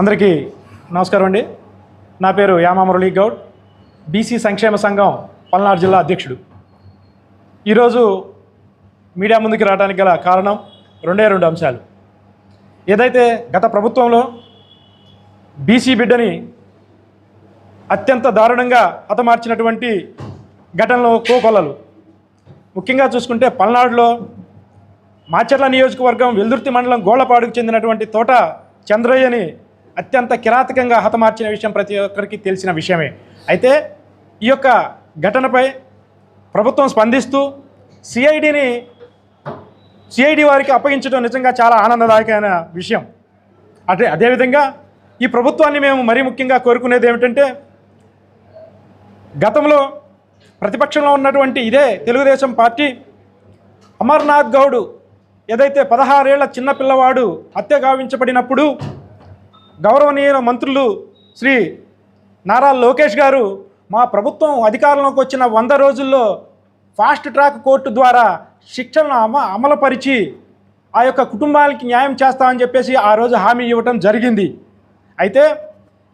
అందరికీ నమస్కారం అండి. నా పేరు యామా మురళీ గౌడ్. బీసీ సంక్షేమ సంఘం పల్నాడు జిల్లా అధ్యక్షుడు. ఈరోజు మీడియా ముందుకు రావడానికి గల కారణం రెండే రెండు అంశాలు. ఏదైతే గత ప్రభుత్వంలో బీసీ బిడ్డని అత్యంత దారుణంగా హతమార్చినటువంటి ఘటనలో కోకొల్లలు. ముఖ్యంగా చూసుకుంటే పల్నాడులో మాచర్ల నియోజకవర్గం వెల్దుర్తి మండలం గోళ్ళపాడుకు చెందినటువంటి తోట చంద్రయ్యని అత్యంత కిరాతకంగా హతమార్చిన విషయం ప్రతి ఒక్కరికి తెలిసిన విషయమే. అయితే ఈ యొక్క ఘటనపై ప్రభుత్వం స్పందిస్తూ సిఐడిని సిఐడి వారికి అప్పగించడం నిజంగా చాలా ఆనందదాయకమైన విషయం. అదే అదేవిధంగా ఈ ప్రభుత్వాన్ని మేము మరీ ముఖ్యంగా కోరుకునేది ఏమిటంటే గతంలో ప్రతిపక్షంలో ఉన్నటువంటి ఇదే తెలుగుదేశం పార్టీ అమర్నాథ్ గౌడ్ ఏదైతే పదహారేళ్ళ చిన్న పిల్లవాడు హత్య గావించబడినప్పుడు గౌరవనీయ మంత్రులు శ్రీ నారా లోకేష్ గారు మా ప్రభుత్వం అధికారంలోకి వచ్చిన వంద రోజుల్లో ఫాస్ట్ ట్రాక్ కోర్టు ద్వారా శిక్షలను అమ అమలుపరిచి ఆ యొక్క కుటుంబానికి న్యాయం చేస్తామని చెప్పేసి ఆ రోజు హామీ ఇవ్వటం జరిగింది. అయితే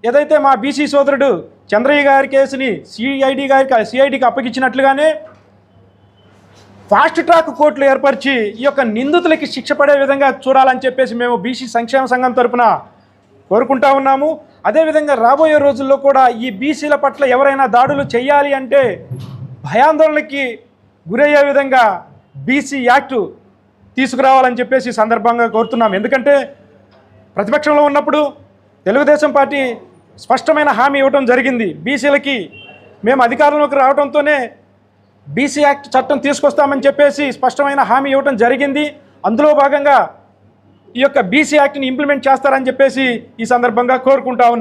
ఏదైతే మా బీసీ సోదరుడు చంద్రయ్య గారి కేసుని సిఐడి గారికి సిఐడికి అప్పగించినట్లుగానే ఫాస్ట్ ట్రాక్ కోర్టులు ఏర్పరిచి ఈ యొక్క నిందితులకి శిక్ష పడే విధంగా చూడాలని చెప్పేసి మేము బీసీ సంక్షేమ సంఘం తరపున కోరుకుంటా ఉన్నాము. అదేవిధంగా రాబోయే రోజుల్లో కూడా ఈ బీసీల పట్ల ఎవరైనా దాడులు చేయాలి అంటే భయాందోళనకి గురయ్యే విధంగా బీసీ యాక్టు తీసుకురావాలని చెప్పేసి సందర్భంగా కోరుతున్నాం. ఎందుకంటే ప్రతిపక్షంలో ఉన్నప్పుడు తెలుగుదేశం పార్టీ స్పష్టమైన హామీ ఇవ్వడం జరిగింది. బీసీలకి మేము అధికారంలోకి రావడంతోనే బీసీ యాక్ట్ చట్టం తీసుకొస్తామని చెప్పేసి స్పష్టమైన హామీ ఇవ్వడం జరిగింది. అందులో భాగంగా ఈ యొక్క బీసీ యాక్ట్ని ఇంప్లిమెంట్ చేస్తారని చెప్పేసి ఈ సందర్భంగా కోరుకుంటా ఉన్నాం